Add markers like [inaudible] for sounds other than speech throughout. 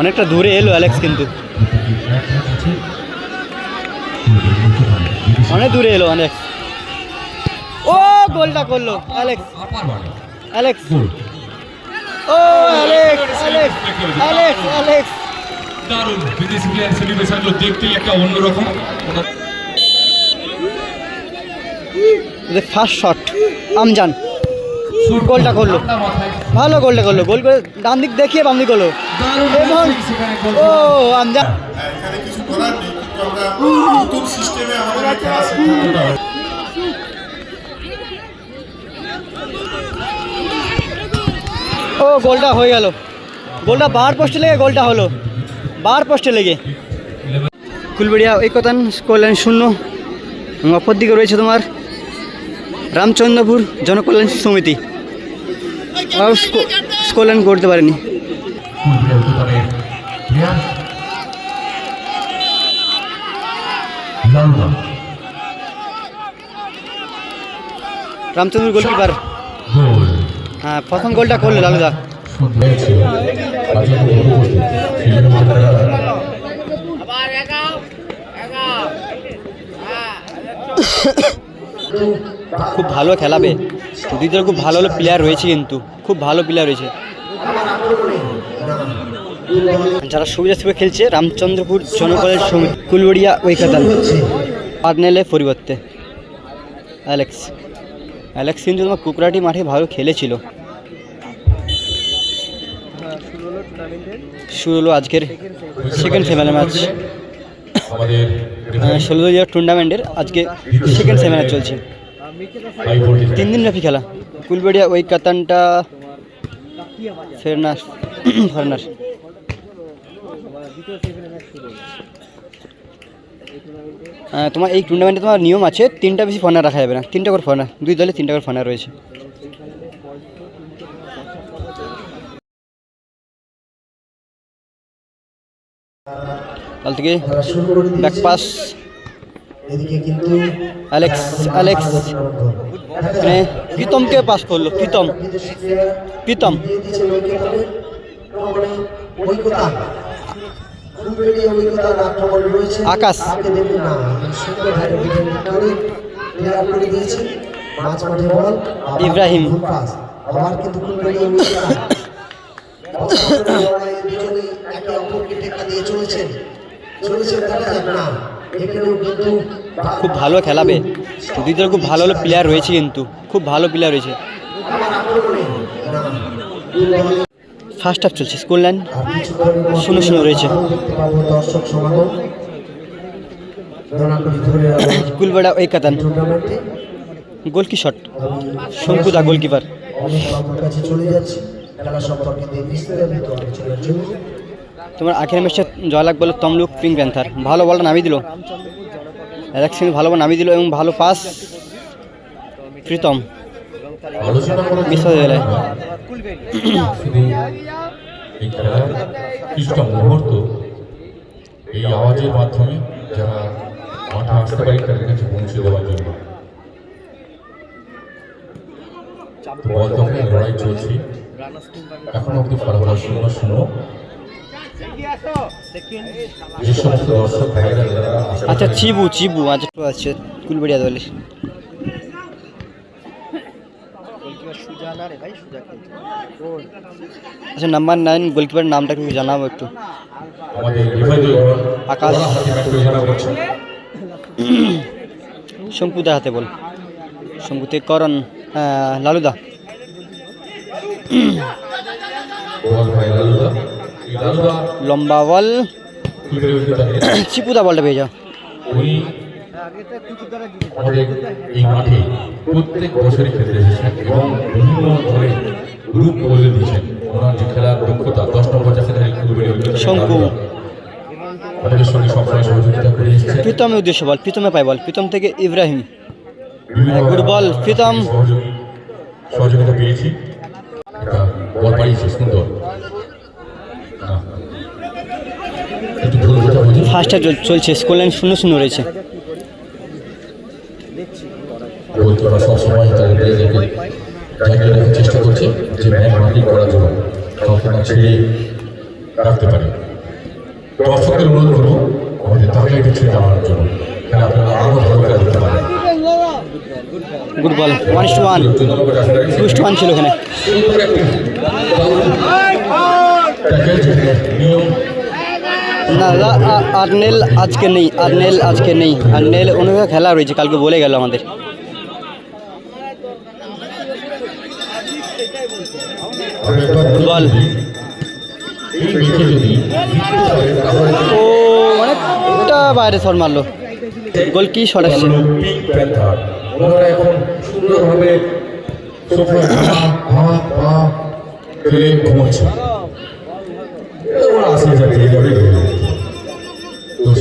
অনেকটা দূরে এলো অ্যালেক্স কিন্তু। অনেক দূরে এলো অনেক ও গোলটা করল অ্যালেক্স অ্যালেক্স ও অ্যালেক্স অ্যালেক্স অ্যালেক্স অ্যালেক্স দারুণ বিদেশি প্লেয়ার সেলিব্রেশনগুলো দেখতেই একটা অন্যরকম। First shot Amjan. গোলটা করল। ভালো গোলটা করল। গোল করে ডান দিক দেখিয়ে বাম দিক করল। এবং ও হয়েছে। ও গোলটা হয়ে গেল। গোলটা বার পোস্টে লেগে গোলটা হলো। বার পোস্টে লেগে। কুলবেড়িয়া ঐকতান স্কোরলাইন শূন্য। অপর দিকে রয়েছে তোমার রামচন্দ্রপুর জনকল্যাণ সমিতি। স্কোরলাইন করতে পারেনি। রামচন্দ্র গোলকিপার। হ্যাঁ প্রথম গোলটা করল লালুদা। খুব ভালো খেলাবে। দুই দল খুব ভালো ভালো প্লেয়ার রয়েছে কিন্তু খুব ভালো প্লেয়ার রয়েছে। যারা সুবিধা সুবিধা খেলছে রামচন্দ্রপুর জনকলের কুলবড়িয়া ওইকাতাল পার্নেলে পরিবর্তে। অ্যালেক্স। অ্যালেক্স কিন্তু তোমার কুকরাটি মাঠে ভালো খেলেছিল। শুরু হলো আজকের সেকেন্ড সেভেনের ম্যাচ ষোলো টুর্নামেন্টের আজকে সেকেন্ড সেভেনার চলছে। তিন দিন ব্যাপী খেলা। কুলবেড়িয়া ওই কাতানটা ফেরনার [clears throat] ফরেনার তোমার এই টুর্নামেন্টে তোমার নিয়ম আছে, তিনটা বেশি ফরেনার রাখা যাবে না। তিনটা করে ফরেনার, দুই দলে তিনটা করে ফরেনার রয়েছে। কাল থেকে ব্যাক পাস এদিকে কিন্তু অ্যালেক্স অ্যালেক্স এখানে প্রীতমকে পাস করল প্রীতম প্রীতম আকাশ। ইব্রাহিম। আবার কিন্তু চলেছেন চলেছেন দেখা যাক না খুব ভালো খেলাবে। দুই খুব ভালো ভালো প্লেয়ার রয়েছে কিন্তু, খুব ভালো প্লেয়ার রয়েছে। ফার্স্ট হাফ চলছে স্কুল লাইন শূন্য শূন্য রয়েছে। কুলবেড়া ওই কাতান গোলকি শট শঙ্কুদা গোলকিপার কাছে চলে যাচ্ছি খেলা সম্পর্কে তোমার আখের ম্যাচে জয়লাভ বলে তমলুক পিং প্যান্থার ভালো বলটা নামিয়ে দিল। অ্যালেক্স ভালো বল নামিয়ে দিল এবং ভালো পাস প্রীতম। মুহূর্ত এই আওয়াজের মাধ্যমে যারা মাঠে আসতে পারে তাদের কাছে পৌঁছে দেওয়ার জন্য বল তখন লড়াই চলছে। এখন অব্দি ফলাফল শূন্য শূন্য যে সমস্ত দর্শক ভাইরা যারা আশা আচ্ছা চিবু চিবু আচ্ছা আছে, কুলবেড়িয়া দলের আচ্ছা নাম্বার নাইন গোলকিপারের নামটা একটু জানাব একটু। আকাশ। শঙ্কুদার হাতে বল। শঙ্কুতে করণ লালুদা। লম্বা বল। [coughs] চিপুদা বলটা পেয়ে যাও আমাদের এই মাঠে প্রত্যেক বছরই খেলতে এসেছেন এবং বিভিন্ন ধরনের গ্রুপ বলে দিয়েছেন ওনার যে খেলার দক্ষতা দশ নম্বর জাতীয় ফুলবেড়ি শঙ্কু। লালুদা সঙ্গে সবসময় সহযোগিতা করে এসেছেন। প্রীতমের উদ্দেশ্য বল প্রীতমে পায় বল প্রীতম থেকে ইব্রাহিম। Good ball, Pritam. সহযোগিতা পেয়েছি। বল সুন্দর। ভুল চলছে স্কোর লাইন শূন্য শূন্য রয়েছে চেষ্টা করছে যে ম্যাচ করার জন্য ছেড়ে রাখতে পারে দর্শকদের অনুরোধ করব আমাদের ছেড়ে দেওয়ার জন্য আপনারা আরও ভালো পারেন good ball one one two one ছিল ওখানে নিয়ম না আর্নেল আজকে নেই আর্নেল আজকে নেই আর্নেল অনুভবে খেলা রয়েছে কালকে বলে গেল আমাদের বাইরে শট মারলো গোল কি শট আসছে সুন্দরভাবে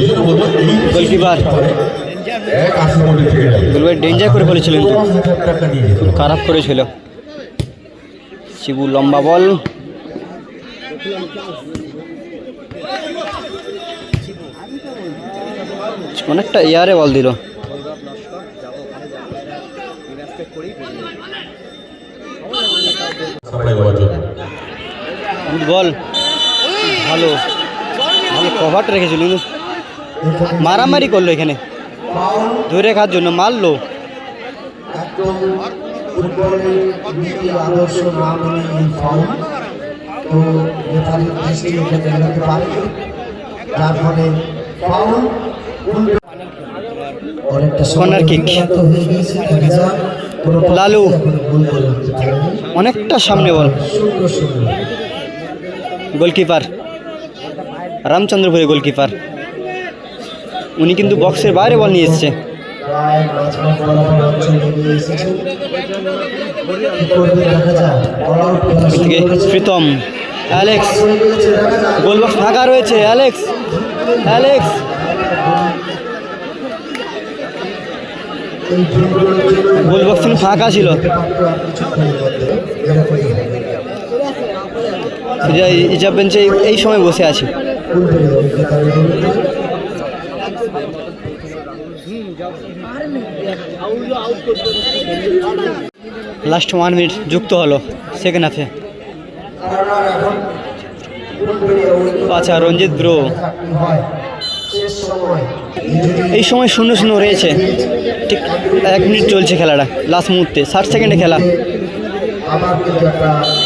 সেই জন্য বলব এই গোলকিপার। ডেঞ্জার করে তো। যেতে হবে। খারাপ করেছিল। শিবু লম্বা বল। অনেকটা এয়ারে বল দিল। বল। ভালো। ভালো কভারটা রেখেছিল কিন্তু। মারামারি করল এখানে। ধরে খাওয়ার জন্য মারলো। লালু। অনেকটা সামনে বল। গোলকিপার। রামচন্দ্রপুরে গোলকিপার। উনি কিন্তু বক্সের বাইরে বল নিয়ে এসছে। প্রীতম, অ্যালেক্স হয়ে গিয়েছে দেখা যাক গোল বক্স ফাঁকা রয়েছে, অ্যালেক্স অ্যালেক্স। গোল বক্স কিন্তু ফাঁকা ছিল বেঞ্চে এই সময় বসে আছে। লাস্ট ওয়ান মিনিট যুক্ত হলো সেকেন্ড হাফে আচ্ছা রঞ্জিত ব্রো। এই সময় শূন্য শূন্য রয়েছে। ঠিক এক মিনিট চলছে খেলাটা লাস্ট মুহূর্তে, ষাট সেকেন্ডে খেলা।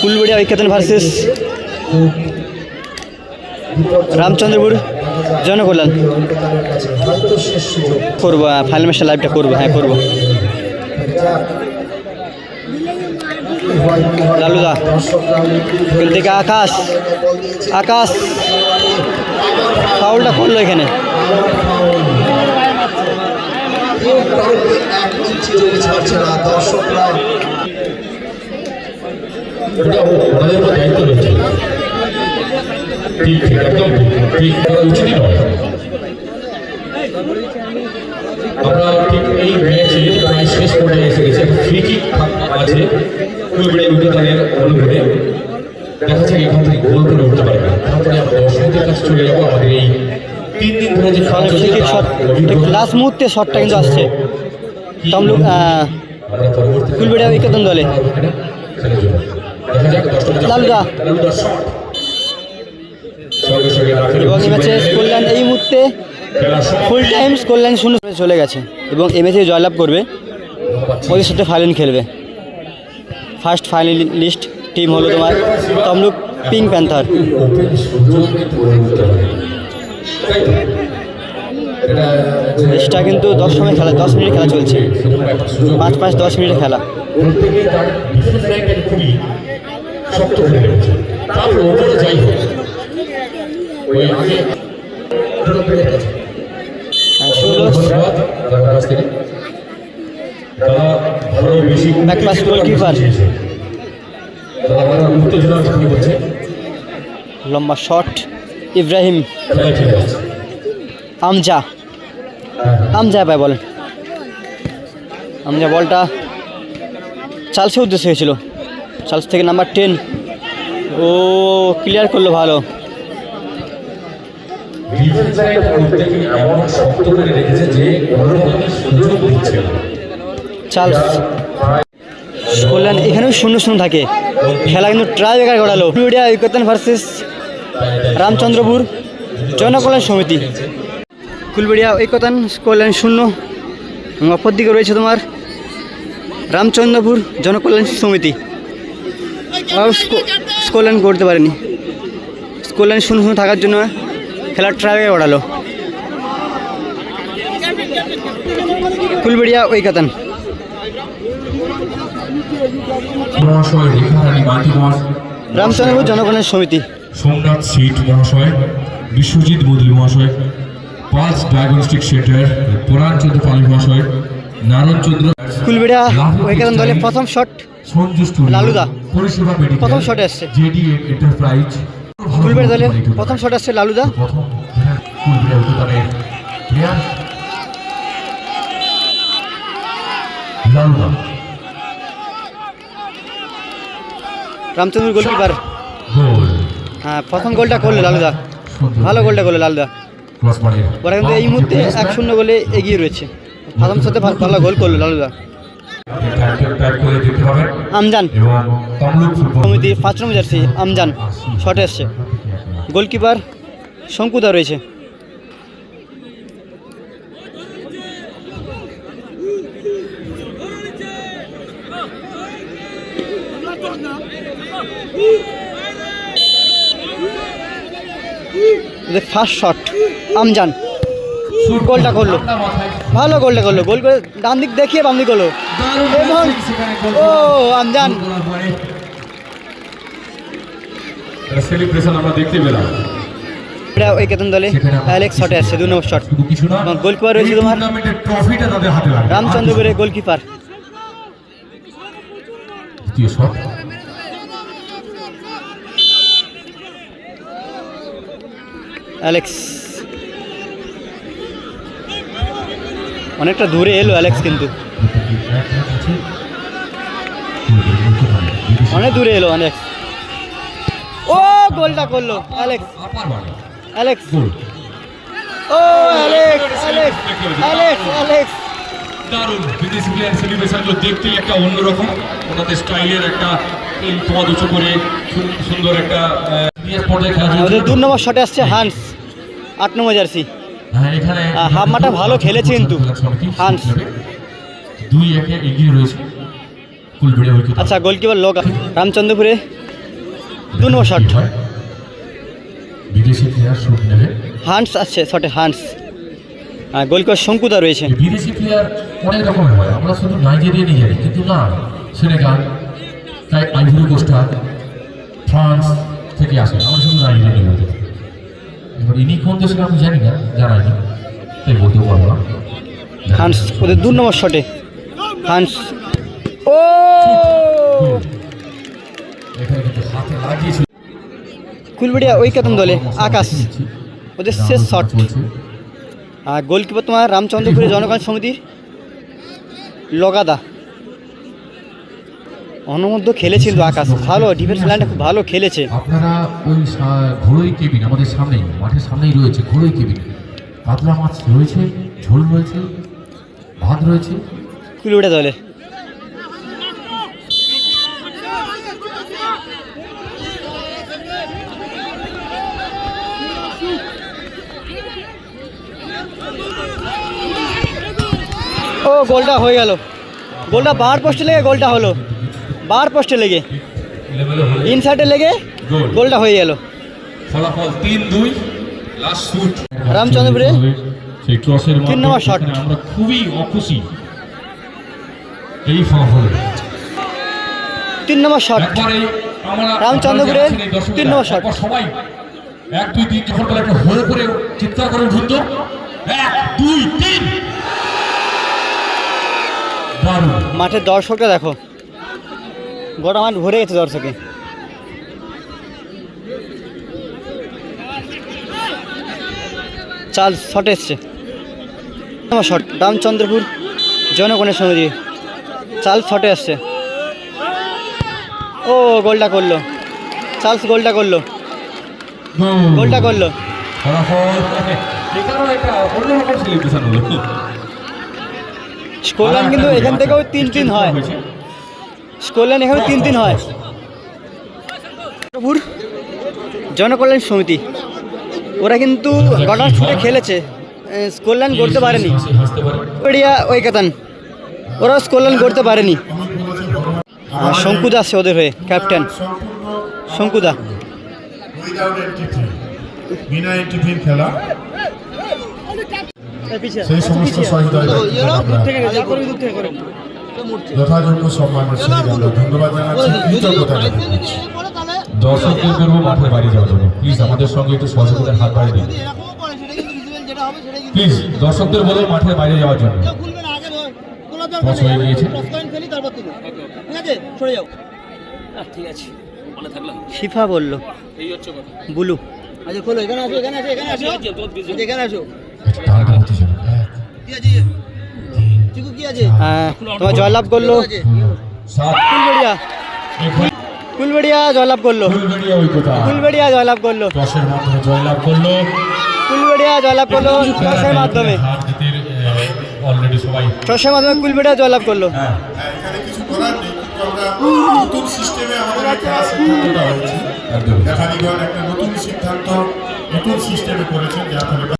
ফুলবেড়িয়া ঐক্যতন ভার্সেস রামচন্দ্রপুর জনকল্যাণ। করব ফাইনাল ম্যাচটা লাইভটা করব হ্যাঁ করব। লালুদা। একটু থেকে আকাশ। আকাশ ফাউলটা করল এখানে দর্শকরা ঠিক নয় আমরা ঠিক এই ম্যাচে প্রায় শেষ পর্যায়ে এসে গেছে ফ্রিকিক আছে ফুলবেড়ে উদ্যোগের অনুভবে দেখা যাক এখান থেকে গোল করে উঠতে পারবে তারপরে আমরা দর্শকদের কাছে চলে যাব। আমাদের এই তিন দিন ধরে যে খেলা চলছে লাস্ট মুহূর্তে শটটা কিন্তু আসছে। তমলুক ফুলবেড়িয়া ঐক্যতন দলে। লালুদা। এবং এই ম্যাচে কল্যাণ এই মুহূর্তে। ফুল টাইম কল্যাণ শূন্য করে চলে গেছে এবং ম্যাচে জয়লাভ করবে। ওদের সাথে ফাইনাল খেলবে। ফার্স্ট ফাইনালিস্ট টিম হলো তোমার তমলুক পিঙ্ক প্যান্থার সুযোগ কিন্তু দশ সময় খেলা, দশ মিনিট খেলা চলছে। পাঁচ পাঁচ, দশ মিনিট খেলা। ডিফেন্স হোক ওই আগে দুটো পেরে গেছে। ষোলো ধন্যবাদ দাদার কাছ থেকে দাদা ভালো বেশি Back pass goalkeeper। দাদা আমরা উত্তেজনার সঙ্গে বলছে লম্বা শট ইব্রাহিম আমজা আমজা পায় বল আমজা বলটা চার্লসে উদ্দেশ্য হয়েছিল চার্লস থেকে নাম্বার টেন ও ক্লিয়ার করল ভালো লাইন প্রত্যেকে এমন যে কল্যাণ, এখানেও শূন্য শূন্য থাকে। খেলা কিন্তু ট্রাই বেকার করালো ইন্ডিয়া ইকতান ভার্সেস রামচন্দ্রপুর জনকল্যাণ সমিতি। কুলবেড়িয়া ঐকতান কল্যাণ শূন্য। এবং অপর দিকে রয়েছে তোমার রামচন্দ্রপুর জনকল্যাণ সমিতি। স্কোরলাইন করতে পারেনি। স্কোরলাইন শূন্য শূন্য থাকার জন্য খেলার ট্রাকে ওড়ালো কুলবেড়িয়া ওই মাটি রামচন্দ্রপুর জনকল্যাণ সমিতি সোমনাথ সিট মহাশয় বিশ্বজিৎ বদলি মহাশয় পাঁচ ডায়াগনস্টিক সেন্টার পালি মহাশয় নারায়ণচন্দ্র কুলবেড়িয়া ঐকাতান দলের প্রথম শট লালুদা। পরিষেবা মেডিকেল প্রথম শটে এসছে। জেডিএ এন্টারপ্রাইজ কুলবেড়িয়া দলের প্রথম শট আসছে লালুদা। রামচন্দ্র গোলকিপার। গোল। হ্যাঁ প্রথম গোলটা করল লালুদা। ভালো গোলটা করল লালুদা। ওরা কিন্তু এই মুহূর্তে এক শূন্য গোলে এগিয়ে রয়েছে। প্রথম সাথে ভালো গোল করল লালুদা। আমজান। সমিতির পাঁচ নম্বর জার্সি, আমজান। শটে এসছে। গোলকিপার শঙ্কুদা রয়েছে। First shot, Amjan. গোলটা করল। ভালো গোলটা করল গোল করে ডান দিক দেখিয়ে বাম দিক করল। এবং ও আমজান সেলিব্রেশন আমরা দেখতে পেলাম। এটা ওই কেতন দলে অ্যালেক্স শটে আসছে দু নম্বর শট গোলকিপার রয়েছে তোমার রামচন্দ্রপুরের গোলকিপার দ্বিতীয় শট অ্যালেক্স অনেকটা দূরে এলো অ্যালেক্স কিন্তু। অনেক দূরে এলো অ্যালেক্স। ও গোলটা করল অ্যালেক্স। অ্যালেক্স। ও অ্যালেক্স অ্যালেক্স অ্যালেক্স অ্যালেক্স। দারুণ বিদেশি প্লেয়ার সেলিব্রেশনগুলো দেখতেই একটা অন্যরকম। ওনাদের স্টাইলের একটা তোমার উঁচু করে সুন্দর একটা দু নম্বর শটে আসছে হান্স আট নম্বর জার্সি হ্যাঁ এখানে ভালো খেলেছে কিন্তু। হান্স। দুই একে এগিয়ে রয়েছে। আচ্ছা গোলকিপার লোক রামচন্দ্রপুরে দু নম্বর শট বিদেশি প্লেয়ার শুট নেবে। হান্স আছে শটে হান্স। গোলকিপার শঙ্কুদা রয়েছে। বিদেশি প্লেয়ার অনেক রকমের হয়। আমরা শুধু নাইজেরিয়া নিয়ে যাই কিন্তু না সেনেগাল তাই আইভরি কোস্টা ফ্রান্স থেকে আসে। আমরা শুধু বলতে। এবার ইনি কোন দেশের আমি জানি না জানাইনি তাই বলতেও পারব না। হান্স ওদের দু নম্বর শটে। হান্স। ও! কুলবেড়িয়া ওই কেতন দলে আকাশ। ওদের শেষ শট। আর গোলকিপার তোমার রামচন্দ্রপুরের জনগণ সমিতির লগাদা অনমধ্য খেলেছে কিন্তু আকাশ। ভালো ডিফেন্স লাইনটা খুব ভালো খেলেছে। আপনারা ওই ঘোড়ই কেবিন আমাদের সামনেই মাঠের সামনেই রয়েছে ঘোড়ই কেবিন কাতলা মাছ রয়েছে ঝোল রয়েছে ভাত রয়েছে। কুলবেড়িয়া দলের ও গোলটা হয়ে গেল। গোলটা বার পোস্টে লেগে গোলটা হলো। বার পোস্টে লেগে। ইনসাইডে লেগে গোলটা হয়ে গেল। ফলাফল তিন দুই লাস্ট শুট রামচন্দ্রপুরে সেই ক্রসের তিন নম্বর শট। আমরা খুবই অখুশি। এই ফলাফল। তিন নম্বর শট দর্শকেরা, তিন নম্বর শট। সবাই এক দুই তিন যখন বলে একটা হয়ে করে চিৎকার করে উঠুন এক দুই তিন। মাঠের দর্শকটা দেখো। গোটা মাঠ ভরে গেছে দর্শকে চাল শট এসছে। শট রামচন্দ্রপুর জনগণের সমিতি। চাল শটে আসছে। ও গোলটা করল। চার্লস গোলটা করল। গোলটা করল। স্কোর কিন্তু এখান থেকেও তিন তিন হয়। স্কোর এখানে তিন তিন হয় জনকল্যাণ সমিতি ওরা কিন্তু গটার ছুটে খেলেছে লাইন করতে পারেনি ওই কাতান ওরা লাইন করতে পারেনি শঙ্কুদা আছে ওদের হয়ে ক্যাপ্টেন শঙ্কুদা বিনা খেলা সেই সমস্ত আমরা যথাযোগ্য সম্মানের সহিত আমরা ধন্যবাদ জানাচ্ছি। দর্শকদের করব মাঠের বাইরে যাওয়ার জন্য। প্লিজ আমাদের সঙ্গে একটু সহযোগিতার হাত বাড়িয়ে দিন। প্লিজ দর্শকদের বলো মাঠের বাইরে যাওয়ার জন্য। টস হয়ে গিয়েছে। শিফা বলল। বুলু। আচ্ছা খোলো এখানে আসো এখানে আসো এখানে আসো। এখানে আসো একটু টানাটা তোমার জয়লাভ করল। এখন কুলবেড়িয়া। জয়লাভ করল। ফুলবেড়িয়া কুলবেড়িয়া জয়লাভ করল। জয়লাভ করল। কুলবেড়িয়া জয়লাভ করল মাধ্যমে। মাধ্যমে কুলবেড়িয়া জয়লাভ করল। হ্যাঁ। নতুন সিস্টেমে আমাদের এই খেলার সিদ্ধান্তটা হয়েছে। একদম। রেফারিগণ একটা নতুন সিদ্ধান্ত নতুন সিস্টেমে করেছেন যার ফলে